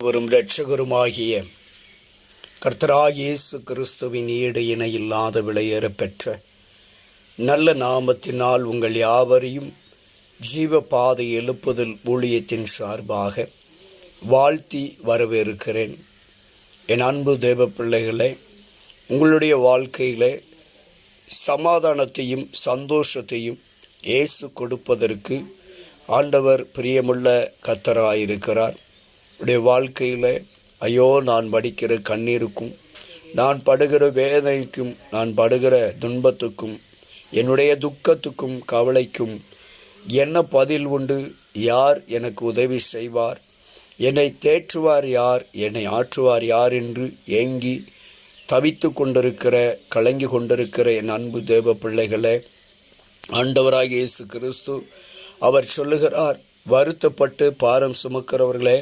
வரும் இரட்சகருமாகிய கர்த்தராகிய இயேசு கிறிஸ்துவின் ஈடு இணை இல்லாத விலையேற பெற்ற நல்ல நாமத்தினால் உங்கள் யாவரையும் ஜீவ பாதை எழுப்புதல் ஊழியத்தின் சார்பாக வாழ்த்தி வரவேற்கிறேன். என் அன்பு தேவ பிள்ளைகளே உங்களுடைய வாழ்க்கையிலே சமாதானத்தையும் சந்தோஷத்தையும் இயேசு கொடுப்பதற்கு ஆண்டவர் பிரியமுள்ள கத்தராயிருக்கிறார் உடைய வாழ்க்கையில் ஐயோ நான் படிக்கிற கண்ணீருக்கும் நான் படுகிற வேதனைக்கும் நான் படுகிற துன்பத்துக்கும் என்னுடைய துக்கத்துக்கும் கவலைக்கும் என்ன பதில் உண்டு? யார் எனக்கு உதவி செய்வார்? என்னை தேற்றுவார் யார்? என்னை ஆற்றுவார் யார்? என்று ஏங்கி தவித்து கொண்டிருக்கிற கலங்கி கொண்டிருக்கிற என் அன்பு தேவ பிள்ளைகளே ஆண்டவராக இயேசு கிறிஸ்து அவர் சொல்லுகிறார் வருத்தப்பட்டு பாரம் சுமக்கிறவர்களே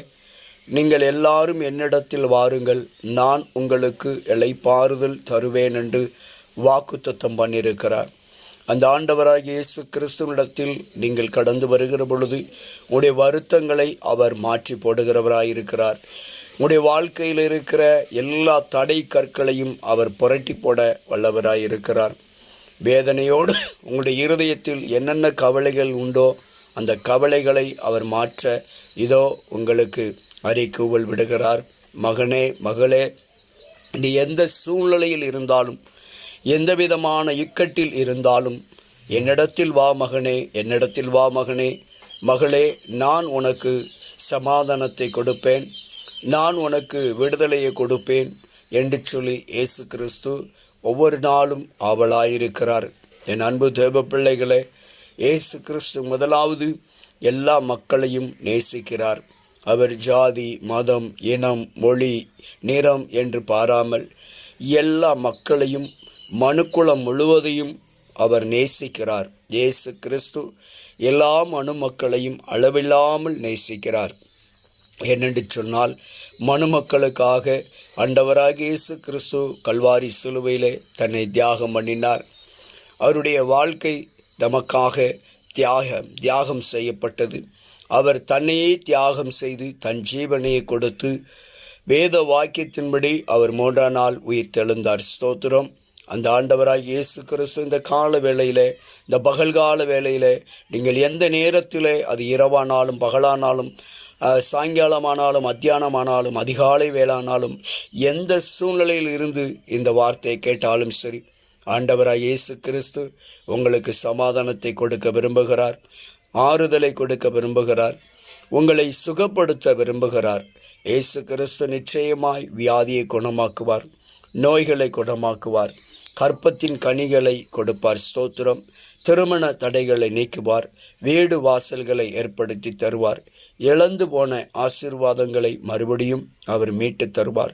நீங்கள் எல்லாரும் என்னிடத்தில் வாருங்கள் நான் உங்களுக்கு இலைப்பாறுதல் தருவேன் என்று வாக்குத்தத்தம் பண்ணியிருக்கிறார். அந்த ஆண்டவராகிய இயேசு கிறிஸ்துவனிடத்தில் நீங்கள் கடந்து வருகிற பொழுது உடைய வருத்தங்களை அவர் மாற்றி போடுகிறவராயிருக்கிறார். உடைய வாழ்க்கையில் இருக்கிற எல்லா தடை கற்களையும் அவர் புரட்டி போட வல்லவராயிருக்கிறார். வேதனையோடு உங்களுடைய இருதயத்தில் என்னென்ன கவலைகள் உண்டோ அந்த கவலைகளை அவர் மாற்ற இதோ உங்களுக்கு அறிக்கூவல் விடுகிறார். மகனே மகளே நீ எந்த சூழ்நிலையில் இருந்தாலும் எந்த விதமான இக்கட்டில் இருந்தாலும் என்னிடத்தில் வா மகனே என்னிடத்தில் வா மகனே. மகளே நான் உனக்கு சமாதானத்தை கொடுப்பேன். நான் உனக்கு விடுதலையை கொடுப்பேன் என்று சொல்லி இயேசு கிறிஸ்து ஒவ்வொரு நாளும் ஆவலாயிருக்கிறார். என் அன்பு தேவ பிள்ளைகளே இயேசு கிறிஸ்து முதலாவது எல்லா மக்களையும் நேசிக்கிறார். அவர் ஜாதி மதம் இனம் மொழி நிறம் என்று பாராமல் எல்லா மக்களையும் மனுக்குலம் முழுவதையும் அவர் நேசிக்கிறார். இயேசு கிறிஸ்து எல்லா மனு மக்களையும் அளவில்லாமல் நேசிக்கிறார். என்னென்று சொன்னால் மனுமக்களுக்காக அண்டவராக இயேசு கிறிஸ்து கல்வாரி சிலுவையிலே தன்னை தியாகம் பண்ணினார். அவருடைய வாழ்க்கை நமக்காக தியாகம் தியாகம் செய்யப்பட்டது. அவர் தன்னையே தியாகம் செய்து தன் ஜீவனையை கொடுத்து வேத வாக்கியத்தின்படி அவர் மூன்றாம் நாள் உயிர் தெழுந்தார் ஸ்தோத்திரம். அந்த ஆண்டவராக இயேசு கிறிஸ்து இந்த கால வேளையில் இந்த பகல்கால வேளையில் நீங்கள் எந்த நேரத்தில் அது இரவானாலும் பகலானாலும் சாயங்காலமானாலும் மத்தியானமானாலும் அதிகாலை வேளானாலும் எந்த சூழ்நிலையில் இருந்து இந்த வார்த்தையை கேட்டாலும் சரி ஆண்டவராக இயேசு கிறிஸ்து உங்களுக்கு சமாதானத்தை கொடுக்க விரும்புகிறார். ஆறுதலை கொடுக்க விரும்புகிறார். உங்களை சுகப்படுத்த விரும்புகிறார். இயேசு கிறிஸ்து நிச்சயமாய் வியாதியை குணமாக்குவார் நோய்களை குணமாக்குவார். கற்பத்தின் கனிகளை கொடுப்பார். ஸ்தோத்திரம். திருமண தடைகளை நீக்குவார் வீடு வாசல்களை ஏற்படுத்தி தருவார் இழந்து போன ஆசிர்வாதங்களை மறுபடியும் அவர் மீட்டு தருவார்.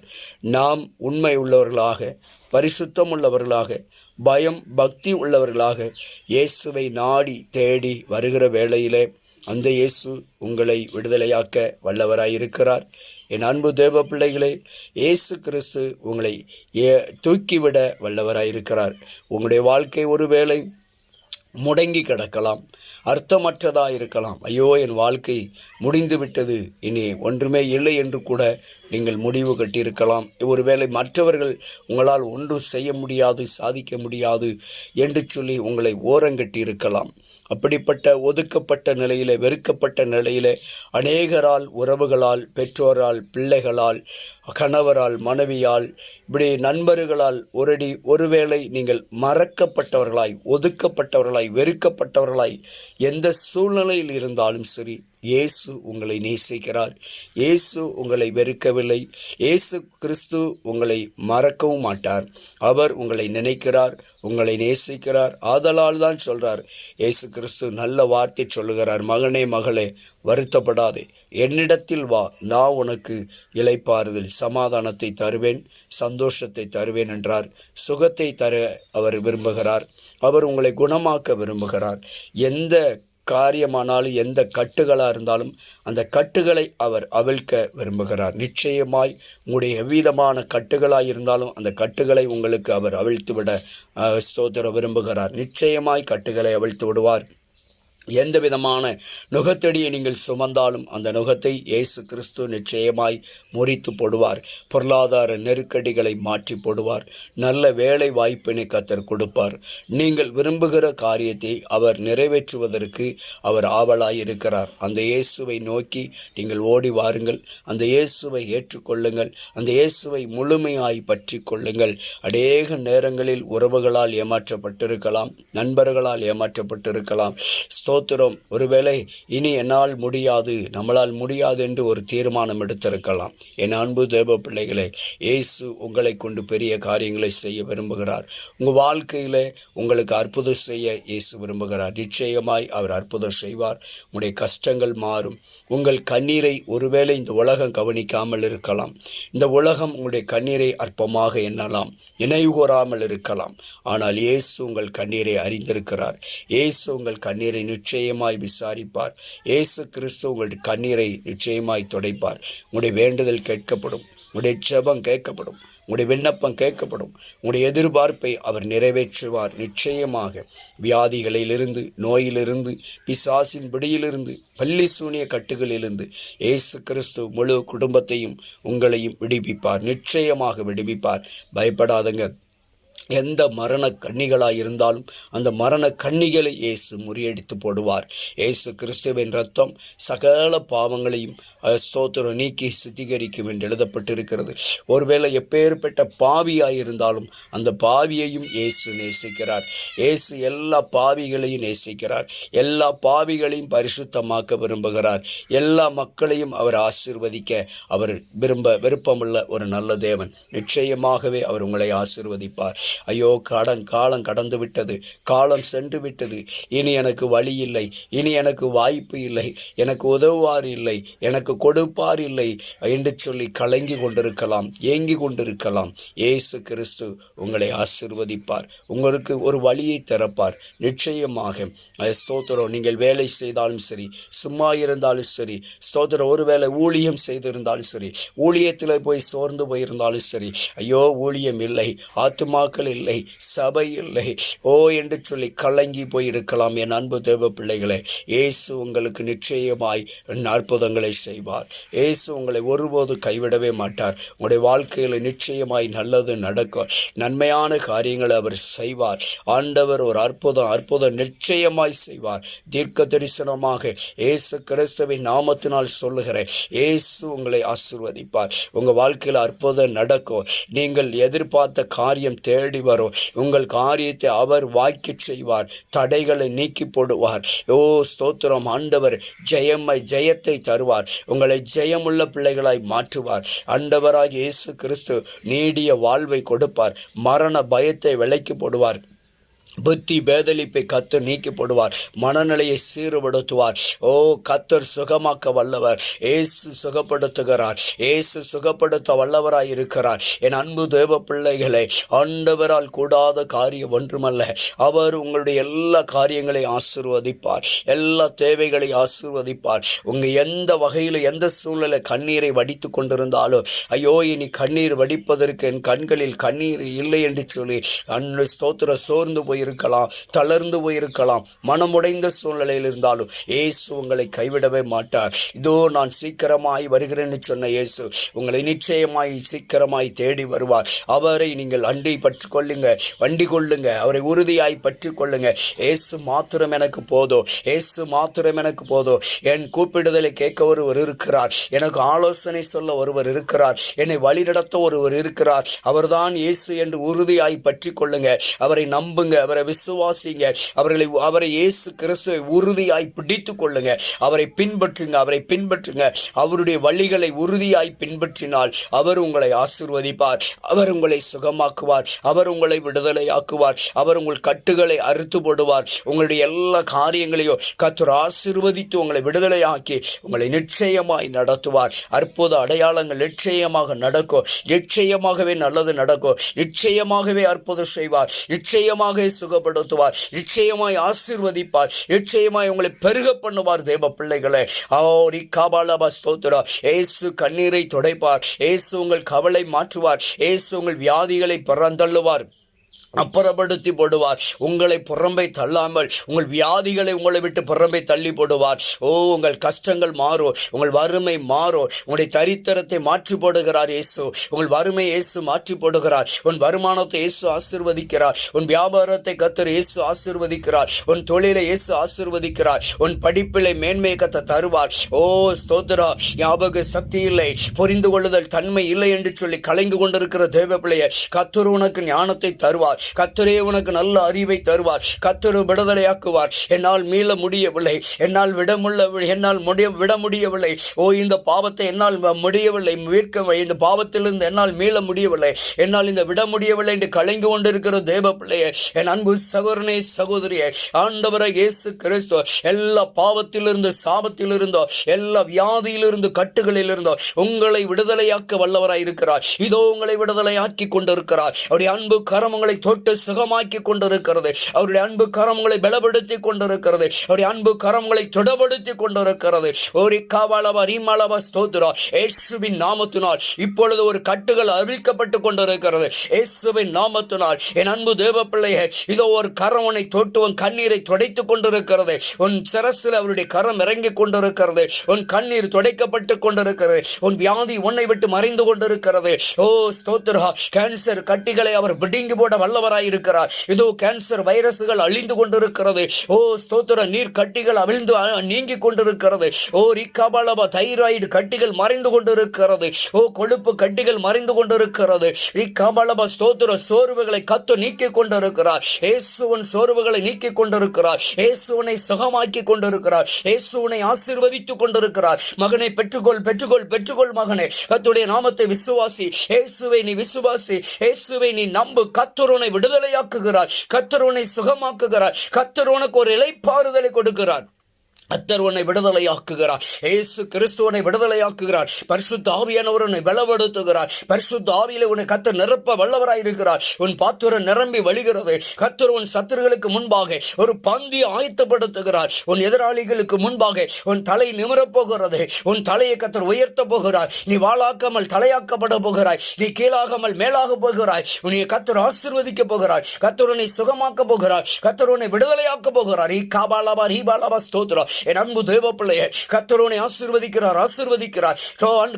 நாம் உண்மை உள்ளவர்களாக பரிசுத்தம் உள்ளவர்களாக பயம் பக்தி உள்ளவர்களாக இயேசுவை நாடி தேடி வருகிற வேளையிலே அந்த இயேசு உங்களை விடுதலையாக்க வல்லவராயிருக்கிறார். என் அன்பு தேவ பிள்ளைகளே இயேசு கிறிஸ்து உங்களை ஏ தூக்கிவிட வல்லவராயிருக்கிறார். உங்களுடைய வாழ்க்கை ஒருவேளை முடங்கி கிடக்கலாம். அர்த்தமற்றதாக இருக்கலாம் ஐயோ என் வாழ்க்கை முடிந்துவிட்டது. இனி ஒன்றுமே இல்லை என்று கூட நீங்கள் முடிவு கட்டியிருக்கலாம். ஒருவேளை மற்றவர்கள் உங்களால் ஒன்றும் செய்ய முடியாது சாதிக்க முடியாது என்று சொல்லி உங்களை ஓரங்கட்டி இருக்கலாம் அப்படிப்பட்ட ஒதுக்கப்பட்ட நிலையில் வெறுக்கப்பட்ட நிலையில் அநேகரால் உறவுகளால் பெற்றோரால் பிள்ளைகளால் கணவரால் மனைவியால் இப்படி நண்பர்களால் ஒருடி ஒருவேளை நீங்கள் மறக்கப்பட்டவர்களாய் ஒதுக்கப்பட்டவர்களாய் வெறுக்கப்பட்டவர்களாய் எந்த சூழ்நிலையில் இருந்தாலும் சரி இயேசு உங்களை நேசிக்கிறார். இயேசு உங்களை வெறுக்கவில்லை. இயேசு கிறிஸ்து உங்களை மறக்கவும் மாட்டார். அவர் உங்களை நினைக்கிறார் உங்களை நேசிக்கிறார். ஆதலால் தான் சொல்கிறார் இயேசு கிறிஸ்து நல்ல வார்த்தை சொல்லுகிறார். மகனே மகளே வருத்தப்படாதே. என்னிடத்தில் வா. நான் உனக்கு இலைப்பாறுதல் சமாதானத்தை தருவேன் சந்தோஷத்தை தருவேன் என்றார். சுகத்தை தர அவர் விரும்புகிறார். அவர் உங்களை குணமாக்க விரும்புகிறார். எந்த காரியமானாலும் எந்த கட்டுகளாக இருந்தாலும் அந்த கட்டுகளை அவர் அவிழ்க்க விரும்புகிறார். நிச்சயமாய் உங்களுடைய எவ்விதமான கட்டுகளாக இருந்தாலும் அந்த கட்டுகளை உங்களுக்கு அவர் அவிழ்த்து விட ஸ்தோத்திர விரும்புகிறார். நிச்சயமாய் கட்டுகளை அவிழ்த்து விடுவார். எந்த விதமான நுகத்தடியை நீங்கள் சுமந்தாலும் அந்த நுகத்தை இயேசு கிறிஸ்து நிச்சயமாய் முறித்து போடுவார். பொருளாதார நெருக்கடிகளை மாற்றி போடுவார். நல்ல வேலை வாய்ப்பினை கத்தர் கொடுப்பார். நீங்கள் விரும்புகிற காரியத்தை அவர் நிறைவேற்றுவதற்கு அவர் ஆவலாயிருக்கிறார். அந்த இயேசுவை நோக்கி நீங்கள் ஓடி வாருங்கள். அந்த இயேசுவை ஏற்றுக்கொள்ளுங்கள். அந்த இயேசுவை முழுமையாய் பற்றி கொள்ளுங்கள். அநேக நேரங்களில் உறவுகளால் ஏமாற்றப்பட்டிருக்கலாம். நண்பர்களால் ஏமாற்றப்பட்டிருக்கலாம். ஸ்தோத்திரம் ஒருவேளை இனி என்னால் முடியாது நம்மளால் முடியாது என்று ஒரு தீர்மானம் எடுத்திருக்கலாம். என் அன்பு தேவ பிள்ளைகளே இயேசு உங்களை கொண்டு பெரிய காரியங்களை செய்ய விரும்புகிறார். உங்கள் வாழ்க்கையில் உங்களுக்கு அற்புதம் செய்ய இயேசு விரும்புகிறார். நிச்சயமாய் அவர் அற்புதம் செய்வார். உங்களுடைய கஷ்டங்கள் மாறும். உங்கள் கண்ணீரை ஒருவேளை இந்த உலகம் கவனிக்காமல் இருக்கலாம். இந்த உலகம் உங்களுடைய கண்ணீரை அற்பமாக எண்ணலாம். நினைவுகூறாமல் இருக்கலாம். ஆனால் இயேசு உங்கள் கண்ணீரை அறிந்திருக்கிறார். இயேசு உங்கள் கண்ணீரை நிச்சயமாய் விசாரிப்பார். இயேசு கிறிஸ்து உங்கள் கண்ணீரை நிச்சயமாய் துடைப்பார். உங்களுடைய வேண்டுதல் கேட்கப்படும். உங்களுடைய ஜெபம் கேட்கப்படும். உங்களுடைய விண்ணப்பம் கேட்கப்படும். உங்களுடைய எதிர்பார்ப்பை அவர் நிறைவேற்றுவார். நிச்சயமாக வியாதிகளிலிருந்து நோயிலிருந்து பிசாசின் பிடியிலிருந்து பள்ளி சூனிய கட்டுகளிலிருந்து இயேசு கிறிஸ்து முழு குடும்பத்தையும் உங்களையும் விடுவிப்பார். நிச்சயமாக விடுவிப்பார். பயப்படாதங்க. எந்த மரண கண்ணிகளாக இருந்தாலும் அந்த மரண கன்னிகளை இயேசு முறியடித்து போடுவார். இயேசு கிறிஸ்துவின் ரத்தம் சகல பாவங்களையும் ஸ்தோத்திரம் நீக்கி சுத்திகரிக்கும் என்று எழுதப்பட்டிருக்கிறது. ஒருவேளை எப்பேற்பட்ட பாவியாக இருந்தாலும் அந்த பாவியையும் இயேசு நேசிக்கிறார். இயேசு எல்லா பாவிகளையும் நேசிக்கிறார். எல்லா பாவிகளையும் பரிசுத்தமாக்க விரும்புகிறார். எல்லா மக்களையும் அவர் ஆசிர்வதிக்க அவர் விரும்ப விருப்பமுள்ள ஒரு நல்ல தேவன். நிச்சயமாகவே அவர் உங்களை ஆசிர்வதிப்பார். ஐயோ கடன் காலம் கடந்து விட்டது. காலம் சென்று விட்டது. இனி எனக்கு வழி இல்லை. இனி எனக்கு வாய்ப்பு இல்லை. எனக்கு உதவுவார் இல்லை. எனக்கு கொடுப்பார் இல்லை என்று சொல்லி கலங்கி கொண்டிருக்கலாம் ஏங்கி கொண்டிருக்கலாம். ஏசு கிறிஸ்து உங்களை ஆசிர்வதிப்பார். உங்களுக்கு ஒரு வழியை திறப்பார் நிச்சயமாக ஸ்தோத்திரம் நீங்கள் வேலை செய்தாலும் சரி சும்மா இருந்தாலும் சரி ஸ்தோத்திரம் ஒருவேளை ஊழியம் செய்திருந்தாலும் சரி ஊழியத்தில் போய் சோர்ந்து போயிருந்தாலும் சரி ஐயோ ஊழியம் இல்லை. ஆத்துமாக்கள் இல்லை சபை இல்லை ஓ என்று சொல்லி கலங்கி போயிருக்கலாம் என் அன்பு தேவ பிள்ளைகளே. இயேசு உங்களுக்கு நிச்சயமாய் அற்புதங்களை செய்வார். இயேசு உங்களை ஒருபோது கைவிடவே மாட்டார். உங்களுடைய வாழ்க்கையில் நிச்சயமாய் நல்லது நடக்கும். நன்மையான காரியங்களை அவர் செய்வார். ஆண்டவர் ஒரு அற்புதம் அற்புதம் நிச்சயமாய் செய்வார். தீர்க்க தரிசனமாக இயேசு கிறிஸ்தவின் நாமத்தினால் சொல்லுகிறேன். இயேசு உங்களை ஆசிர்வதிப்பார். உங்கள் வாழ்க்கையில் அற்புதம் நடக்கும். நீங்கள் எதிர்பார்த்த காரியம் தேடி வரும் உங்கள் காரியத்தை அவர் வாக்கி செய்வார் தடைகளை நீக்கி போடுவார். ஓ ஸ்தோத்திரம் ஆண்டவர் ஜெயமை ஜெயத்தை தருவார். உங்களை ஜெயமுள்ள பிள்ளைகளாய் மாற்றுவார். ஆண்டவராக இயேசு கிறிஸ்து நீடிய வாழ்வை கொடுப்பார். மரண பயத்தை விலைக்கு போடுவார். புத்தி பேதளிப்பை கத்தர் நீக்கி போடுவார் மனநிலையை சீர்படுத்துவார். ஓ கத்தர் சுகமாக்க வல்லவர். ஏசு சுகப்படுத்துகிறார். ஏசு சுகப்படுத்த வல்லவராய் இருக்கிறார். என் அன்பு தேவ பிள்ளைகளை ஆண்டவரால் கூடாத காரியம் ஒன்றுமல்ல. அவர் உங்களுடைய எல்லா காரியங்களையும் ஆசிர்வதிப்பார். எல்லா தேவைகளை ஆசிர்வதிப்பார். உங்க எந்த வகையில் எந்த சூழ்நிலை கண்ணீரை வடித்து கொண்டிருந்தாலும் ஐயோ இனி கண்ணீர் வடிப்பதற்கு என் கண்களில் கண்ணீர் இல்லை என்று சொல்லி அன்று ஸ்தோத்திர சோர்ந்து போய் போயிருக்கலாம் தளர்ந்து போயிருக்கலாம். மனமுடைந்த சூழ்நிலையில் இருந்தாலும் இயேசு உங்களை கைவிடவே மாட்டார். இதோ நான் சீக்கிரமாய் வருகிறேன்னு சொன்ன இயேசு உங்களை நிச்சயமாய் சீக்கிரமாய் தேடி வருவார். அவரை நீங்கள் அண்டி பற்றி கொள்ளுங்க வண்டி கொள்ளுங்க அவரை உறுதியாய் பற்றி கொள்ளுங்க ஏசு மாத்திரம் எனக்கு போதோ ஏசு மாத்திரம் எனக்கு போதோ என் கூப்பிடுதலை கேட்க ஒருவர் இருக்கிறார் எனக்கு ஆலோசனை சொல்ல ஒருவர் இருக்கிறார் என்னை வழிநடத்த ஒருவர் இருக்கிறார். அவர்தான் இயேசு என்று உறுதியாய் பற்றி கொள்ளுங்க அவரை நம்புங்க அவர் அவரை விசுவாசிங்க. அவர்களை அவரை இயேசு கிறிஸ்துவை உறுதியாய் பிடித்து கொள்ளுங்க. அவரை பின்பற்றுங்க அவரை பின்பற்றுங்க. அவருடைய வழிகளை உறுதியாய் பின்பற்றினால் அவர் உங்களை ஆசிர்வதிப்பார். அவர் உங்களை சுகமாக்குவார். அவர் உங்களை விடுதலையாக்குவார். அவர் உங்கள் கட்டுகளை அறுத்து போடுவார் உங்களுடைய எல்லா காரியங்களையும் கத்தர் ஆசிர்வதித்து உங்களை விடுதலையாக்கி உங்களை நிச்சயமாய் நடத்துவார். அற்புத அடையாளங்கள் நிச்சயமாக நடக்கும். நிச்சயமாகவே நல்லது நடக்கும். நிச்சயமாகவே அற்புதம் செய்வார். நிச்சயமாக சுகப்படுத்துவார். நிச்சயமாய் ஆசீர்வதிப்பார். நிச்சயமாய் உங்களை பெருக பண்ணுவார் தேவ பிள்ளைகளை. ஆரி காபாலபா ஸ்தோத்திரா. ஏசு கண்ணீரை துடைப்பார். ஏசு உங்கள் கவலை மாற்றுவார். ஏசு உங்கள் வியாதிகளை பிறந்தள்ளுவார். அப்புறப்படுத்தி போடுவார் உங்களை புறம்பை தள்ளாமல் உங்கள் வியாதிகளை உங்களை விட்டு புறம்பை தள்ளி போடுவார் ஓ உங்கள் கஷ்டங்கள் மாறும் உங்கள் வறுமை மாறும். உங்களுடைய தரித்திரத்தை மாற்றி போடுகிறார் இயேசு. உங்கள் வறுமை இயேசு மாற்றி போடுகிறார் உன் வருமானத்தை இயேசு ஆசிர்வதிக்கிறார். உன் வியாபாரத்தை கத்தர் இயேசு ஆசிர்வதிக்கிறார். உன் தொழிலை இயேசு ஆசிர்வதிக்கிறார். உன் படிப்பிலை மேன்மையை கத்த தருவார். ஓ ஸ்தோத்ரா ஞாபக சக்தி இல்லை. புரிந்து கொள்ளுதல் தன்மை இல்லை என்று சொல்லி கலங்கி கொண்டிருக்கிற தேவ பிள்ளைய கத்தர் உனக்கு ஞானத்தை தருவார். கத்தரே உனக்கு நல்ல அறிவை தருவார். கத்தரு விடுதலையாக்குவார். என்னால் மீள முடியவில்லை. என்னால் விட முடியவில்லை என்னால் முடிய விட முடியவில்லை. ஓ இந்த பாவத்தை என்னால் முடியவில்லை. மீட்க இந்த பாவத்திலிருந்து என்னால் மீள முடியவில்லை. என்னால் இந்த விட முடியவில்லை என்று கலங்கி கொண்டிருக்கிற தேவ பிள்ளையே என் அன்பு சகோதரனே சகோதரியே ஆண்டவரை இயேசு கிறிஸ்துவ எல்லா பாவத்திலிருந்து சாபத்திலிருந்தோ எல்லா வியாதியிலிருந்து கட்டுகளிலிருந்தோ உங்களை விடுதலையாக்க வல்லவராய் இருக்கிறார் இதோ உங்களை விடுதலையாக்கி கொண்டிருக்கிறார். அவருடைய அன்பு கரம் உங்களை தொட்டு சுகமாக்கி கொண்டிருக்கிறது. அவருடைய அன்பு கரங்களை பலப்படுத்தி கொண்டிருக்கிறது. அவருடைய அன்பு கரங்களை திடப்படுத்தி கொண்டிருக்கிறது. ஒரு காவாளவா ரீமாளவா ஸ்தோத்ரா இயேசுவின் நாமத்தினால் இப்பொழுது ஒரு கட்டுகள் அறிவிக்கப்பட்டு கொண்டிருக்கிறது. இயேசுவின் நாமத்தினால் என் அன்பு தேவ பிள்ளையே இதோ ஒரு கரம் உன்னை தொட்டு உன் கண்ணீரை துடைத்து கொண்டிருக்கிறது. உன் சிரசில் அவருடைய கரம் இறங்கி கொண்டிருக்கிறது. உன் கண்ணீர் துடைக்கப்பட்டு கொண்டிருக்கிறது. உன் வியாதி உன்னை விட்டு மறைந்து கொண்டிருக்கிறது. ஓ ஸ்தோத்ரா கேன்சர் கட்டிகளை அவர் பிடுங்கி போட வல்ல இருக்கிறார் இதோ கேன்சர் வைரஸ்கள் அழிந்து கொண்டிருக்கிறது. ஓ ஸ்தோத்திர நீர் கட்டிகள் அவிழ்ந்து அ- நீங்கி கொண்டிருக்கிறது. ஓ ரிக்கபலப தைராய்டு கட்டிகள் மறைந்து கொண்டிருக்கிறது. ஓ கொழுப்பு கட்டிகள் மறைந்து கொண்டிருக்கிறது. ரிக்கபலப ஸ்தோத்திர சோர்வுகளை கத்து நீக்கி கொண்டிருக்கிறார். இயேசுவன் சோர்வுகளை நீக்கி கொண்டிருக்கிறார். இயேசுவனை சுகமாக்கி கொண்டிருக்கிறார். இயேசுவனை ஆசீர்வதித்துக் கொண்டிருக்கிறார். மகனை பெற்றுக்கொள் பெற்றுக்கொள் பெற்றுக்கொள் மகனே. கத்துடைய நாமத்தை விசுவாசி. இயேசுவை நீ விசுவாசி. இயேசுவை நீ நம்பு. கத்துருனை உன்னை விடுதலையாக்குகிறார். கத்தர் உன்னை சுகமாக்குகிறார். கத்தர் உனக்கு ஒரு இலைப்பாறுதலை கொடுக்கிறார். கத்தர் உன்னை விடுதலையாக்குகிறார். இயேசு கிறிஸ்துவனை விடுதலையாக்குகிறார். பரிசுத்த ஆவியானவர் உன்னை பலப்படுத்துகிறார். பரிசுத்த ஆவியில உன்னை கத்தர் நிரப்ப வல்லவராய் இருக்கிறார். உன் பாத்திரம் நிரம்பி வழிகிறது. கத்தர் உன் சத்துருகளுக்கு முன்பாக ஒரு பந்தி ஆயத்தப்படுத்துகிறார். உன் எதிராளிகளுக்கு முன்பாக உன் தலை நிமிரப் போகிறது. உன் தலையை கத்தர் உயர்த்த போகிறார். நீ வாழாக்காமல் தலையாக்கப்பட போகிறாய். நீ கீழாகாமல் மேலாக போகிறாய். உன்னை கத்தர் ஆசீர்வதிக்க போகிறார். கத்தர் உன்னை சுகமாக்க போகிறார். கத்தர் உன்னை விடுதலையாக்க போகிறார். ஈ காபாலாபா ரீபாலாபா ஸ்தோத்திரம். என் அன்பு தேவ பிள்ளையே கத்தரோனை உன்னை ஆசிர்வதிக்கிறார்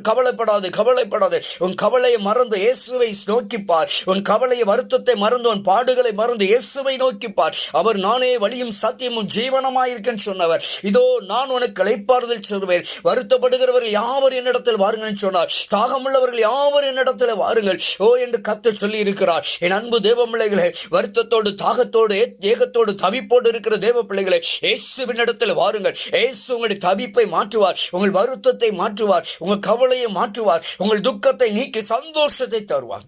கவலைப்படாது கவலைப்படாது. உன் கவலையை மறந்து இயேசுவை நோக்கிப்பார் உன் கவலையை வருத்தத்தை மறந்து உன் பாடுகளை மறந்து இயேசுவை நோக்கிப்பார் அவர் நானே வழியும் சத்தியமும் ஜீவனமாயிருக்கேன்னு சொன்னவர். இதோ நான் உனக்கு இளைப்பாறுதல் சொல்வேன். வருத்தப்படுகிறவர்கள் யாவர் என்னிடத்தில் வாருங்கன்னு சொன்னார். தாகமுள்ளவர்கள் யாவர் என்னிடத்தில் வாருங்கள். ஓ என்று கத்து சொல்லி இருக்கிறார் என் அன்பு தேவ பிள்ளைகளே வருத்தத்தோடு தாகத்தோடு ஏகத்தோடு தவிப்போடு இருக்கிற தேவ பிள்ளைகளே இயேசுவின் இடத்துல வாருங்கள். இயேசு உங்களுடைய தவிப்பை மாற்றுவார் உங்கள் வருத்தத்தை மாற்றுவார் உங்கள் கவலையை மாற்றுவார் உங்கள் துக்கத்தை நீக்கி சந்தோஷத்தை தருவார்.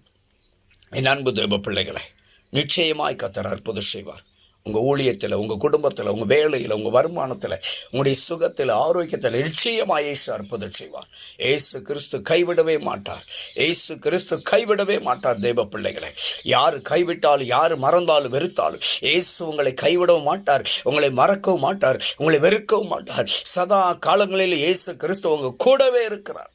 என் அன்பு தேவ பிள்ளைகளை நிச்சயமாய் கத்தர் அற்புதம் செய்வார். உங்கள் ஊழியத்தில் உங்கள் குடும்பத்தில் உங்கள் வேலையில் உங்கள் வருமானத்தில் உங்களுடைய சுகத்தில் ஆரோக்கியத்தில் நிச்சயமாக இயேசு அற்புதம் செய்வார். ஏசு கிறிஸ்து கைவிடவே மாட்டார். ஏசு கிறிஸ்து கைவிடவே மாட்டார் தெய்வ பிள்ளைகளை. யார் கைவிட்டாலும் யார் மறந்தாலும் வெறுத்தாலும் இயேசு உங்களை கைவிடவும் மாட்டார் உங்களை மறக்கவும் மாட்டார் உங்களை வெறுக்கவும் மாட்டார். சதா காலங்களில் ஏசு கிறிஸ்து உங்கள் கூடவே இருக்கிறார்.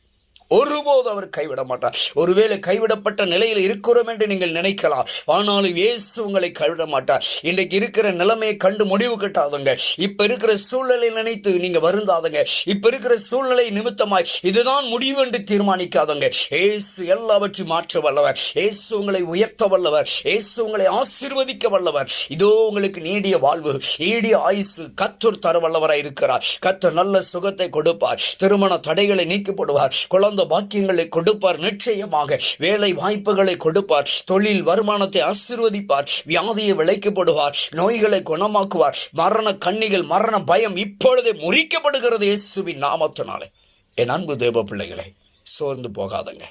ஒருபோது அவர் கைவிட மாட்டார் ஒருவேளை கைவிடப்பட்ட நிலையில் இருக்கிறோம் என்று நீங்கள் நினைக்கலாம். ஆனாலும் இயேசு உங்களை கைவிட மாட்டார் இன்றைக்கு இருக்கிற நிலைமையை கண்டு முடிவு கட்டாதங்க. இப்ப இருக்கிற சூழ்நிலை நினைத்து நீங்க வருந்தாதங்க. இப்ப இருக்கிற சூழ்நிலை நிமித்தமாய் இதுதான் முடிவு என்று தீர்மானிக்காதங்க. ஏசு எல்லாவற்றையும் மாற்ற வல்லவர். இயேசு உங்களை உயர்த்த வல்லவர். இயேசு உங்களை ஆசிர்வதிக்க வல்லவர். இதோ உங்களுக்கு நீடிய வாழ்வு நீடிய ஆயுசு கத்தூர் தர வல்லவராய் இருக்கிறார். கத்தர் நல்ல சுகத்தை கொடுப்பார். திருமண தடைகளை நீக்கப்படுவார் குழந்தை பாக்கியங்களை கொடுப்பார். நிச்சயமாக வேலை வாய்ப்புகளை கொடுப்பார். தொழில் வருமானத்தை ஆசிர்வதிப்பார். வியாதியை விளைக்கப்படுவார். நோய்களை குணமாக்குவார். மரண கண்ணிகள் மரண பயம் இப்பொழுதே முறிக்கப்படுகிறது இயேசுவின் நாமத்தினாலே. என் அன்பு தேவ பிள்ளைகளை சோர்ந்து போகாதங்க.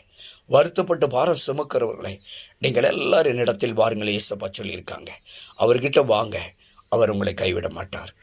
வருத்தப்பட்டு பாரம் சுமக்கிறவர்களே நீங்கள் எல்லாரும் என்னிடத்தில் வாருங்கள் இயேசப்பா சொல்லியிருக்காங்க. அவர்கிட்ட வாங்க. அவர் உங்களை கைவிட மாட்டார்.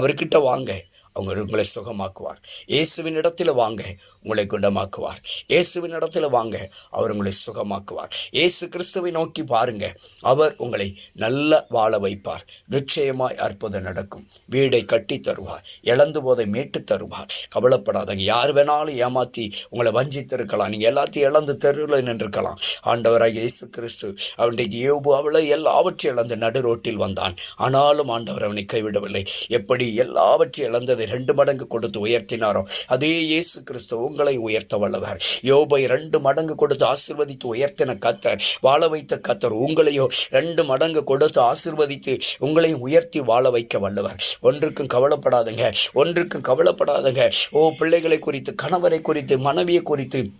அவர்கிட்ட வாங்க. அவங்க உங்களை சுகமாக்குவார். இயேசுவின் இடத்துல வாங்க உங்களை குணமாக்குவார். இயேசுவின் இடத்துல வாங்க அவர் உங்களை சுகமாக்குவார். இயேசு கிறிஸ்துவை நோக்கி பாருங்க அவர் உங்களை நல்ல வாழ வைப்பார். நிச்சயமாய் அற்புதம் நடக்கும். வீடை கட்டி தருவார். இழந்து போதை மீட்டு தருவார். கவலைப்படாதங்க. யார் வேணாலும் ஏமாத்தி உங்களை வஞ்சித்திருக்கலாம். நீங்கள் எல்லாத்தையும் இழந்து தெருவில் நின்றுக்கலாம் ஆண்டவராக இயேசு கிறிஸ்து அவனுடைய ஏவு அவளை எல்லாவற்றையும் இழந்து நடு ரோட்டில் வந்தான். ஆனாலும் ஆண்டவர் அவனை கைவிடவில்லை. எப்படி எல்லாவற்றையும் இழந்தது ரெண்டு மடங்கு கொடுத்து உயர்த்தினாரோ அதே இயேசு கிறிஸ்து உங்களை உயர்த்த வல்லவர். யோபை ரெண்டு மடங்கு கொடுத்து ஆசிர்வதித்து உயர்த்தின கத்தர் வாழ வைத்த கத்தர் உங்களையோ ரெண்டு மடங்கு கொடுத்து ஆசிர்வதித்து உங்களையும் உயர்த்தி வாழ வைக்க வல்லவர். ஒன்றுக்கும் கவலைப்படாதுங்க ஒன்றுக்கும் கவலைப்படாதுங்க. ஓ பிள்ளைகளை குறித்து கணவரை குறித்து மனைவியை குறித்து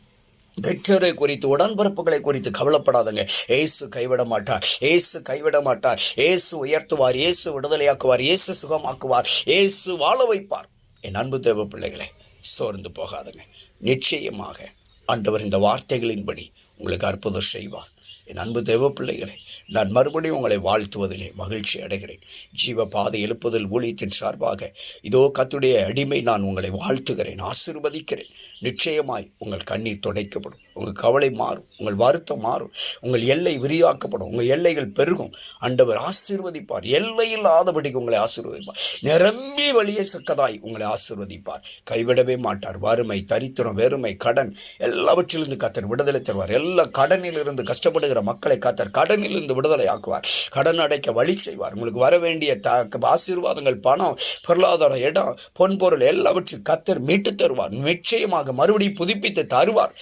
பெற்றோரை குறித்து உடன்பிறப்புகளை குறித்து கவலைப்படாதங்க. ஏசு கைவிட மாட்டார் ஏசு கைவிட மாட்டார் ஏசு உயர்த்துவார். ஏசு விடுதலையாக்குவார். ஏசு சுகமாக்குவார். ஏசு வாழ வைப்பார். என் அன்பு தேவ பிள்ளைகளை சோர்ந்து போகாதங்க. நிச்சயமாக ஆண்டவர் இந்த வார்த்தைகளின்படி உங்களுக்கு அற்புதம் செய்வார். என் அன்பு தேவ பிள்ளைகளே நான் மறுபடியும் உங்களை வாழ்த்துவதிலே மகிழ்ச்சி அடைகிறேன். ஜீவ பாதை எழுப்புதல் ஊழியத்தின் சார்பாக இதோ கத்துடைய அடிமை நான் உங்களை வாழ்த்துகிறேன் ஆசிர்வதிக்கிறேன். நிச்சயமாய் உங்கள் கண்ணீர் துடைக்கப்படும். உங்கள் கவலை மாறும் உங்கள் வருத்தம் மாறும் உங்கள் எல்லை விரிவாக்கப்படும் உங்கள் எல்லைகள் பெருகும். அண்டவர் ஆசீர்வதிப்பார். எல்லையில்லாதபடிக்கு உங்களை ஆசீர்வதிப்பார். நிரம்பி வழியே சக்கதாய் உங்களை ஆசீர்வதிப்பார். கைவிடவே மாட்டார். வறுமை தரித்திரம் வெறுமை கடன் எல்லாவற்றிலிருந்து கத்தர் விடுதலை தருவார். எல்லா கடனிலிருந்து கஷ்டப்படுகிற மக்களை கத்தர் கடனிலிருந்து விடுதலை ஆக்குவார். கடன் அடைக்க வழி செய்வார். உங்களுக்கு வர வேண்டிய த ஆசீர்வாதங்கள் பணம் பொருளாதார இடம் பொன்பொருள் எல்லாவற்றையும் கத்தர் மீட்டு தருவார். நிச்சயமாக மறுபடியும் புதுப்பித்து தருவார்.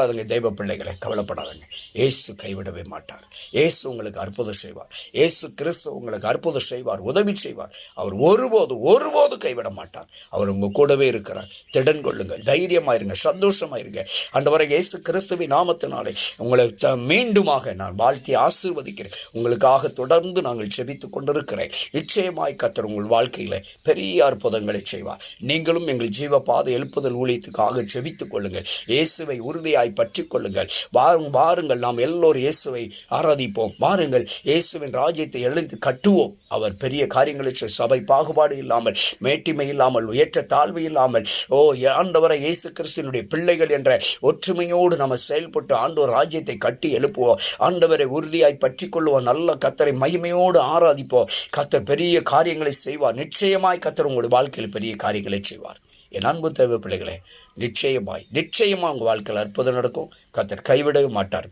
கவலைப்படாதுங்க தெய்வ பிள்ளைகளை கவலைப்படாதுங்க. ஏசு கைவிடவே மாட்டார். ஏசு உங்களுக்கு அற்புதம் செய்வார். ஏசு கிறிஸ்து உங்களுக்கு அற்புதம் செய்வார் உதவி செய்வார். அவர் ஒருபோது ஒருபோது கைவிட மாட்டார். அவர் உங்க கூடவே இருக்கிறார். திடன் கொள்ளுங்கள் தைரியமாயிருங்க சந்தோஷமாயிருங்க அந்தவரை இயேசு கிறிஸ்துவின் நாமத்தினாலே உங்களை த- மீண்டுமாக நான் வாழ்த்தி ஆசீர்வதிக்கிறேன். உங்களுக்காக தொடர்ந்து நாங்கள் செபித்து கொண்டிருக்கிறேன். நிச்சயமாய் கத்தர் உங்கள் வாழ்க்கையில பெரிய அற்புதங்களை செய்வார். நீங்களும் எங்கள் ஜீவ பாதை எழுப்புதல் ஊழியத்துக்காக செபித்துக் கொள்ளுங்கள். இயேசுவை உறுதியாய் பற்றி கொள்ளுங்கள் வாருங்க வாருங்கள் நாம் எல்லோரும் இயேசுவை ஆராதிப்போம். வாருங்கள் இயேசுவின் ராஜ்யத்தை எழுந்து கட்டுவோம். அவர் பெரிய காரியங்களை சபை பாகுபாடு இல்லாமல் மேட்டிமை இல்லாமல் உயற்ற தாழ்வு இல்லாமல் ஓ ஆண்டவரை இயேசு கிறிஸ்துவனுடைய பிள்ளைகள் என்ற ஒற்றுமையோடு நம்ம செயல்பட்டு ஆண்டோர் ராஜ்யத்தை கட்டி எழுப்புவோம். ஆண்டவரை உறுதியாய் பற்றி கொள்ளுவோம் நல்ல கத்தரை மகிமையோடு ஆராதிப்போம். கத்தர் பெரிய காரியங்களை செய்வார். நிச்சயமாய் கத்தர் உங்களுடைய வாழ்க்கையில் பெரிய காரியங்களை செய்வார். என் அன்பு தேவை பிள்ளைகளே நிச்சயமாய் நிச்சயமாக உங்கள் வாழ்க்கையில் அற்புதம் நடக்கும். கத்தர் கைவிடவே மாட்டார்.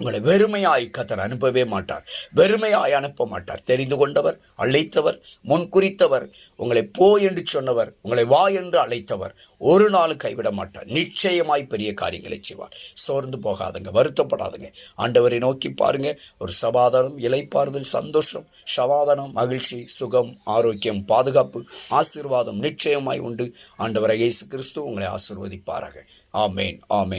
உங்களை வெறுமையாய் கத்தர் அனுப்பவே மாட்டார். வெறுமையாய் அனுப்ப மாட்டார். தெரிந்து கொண்டவர் அழைத்தவர் முன்குறித்தவர் உங்களை போ என்று சொன்னவர் உங்களை வா என்று அழைத்தவர் ஒரு நாள் கைவிட மாட்டார். நிச்சயமாய் பெரிய காரியங்களை செய்வார். சோர்ந்து போகாதுங்க வருத்தப்படாதுங்க. ஆண்டவரை நோக்கி பாருங்க. ஒரு சமாதானம் இலைப்பாறுதல் சந்தோஷம் சமாதானம் மகிழ்ச்சி சுகம் ஆரோக்கியம் பாதுகாப்பு ஆசீர்வாதம் நிச்சயமாய் உண்டு. ஆண்டவரை இயேசு கிறிஸ்து உங்களை ஆசிர்வதிப்பாராக. ஆமேன் ஆமேன்.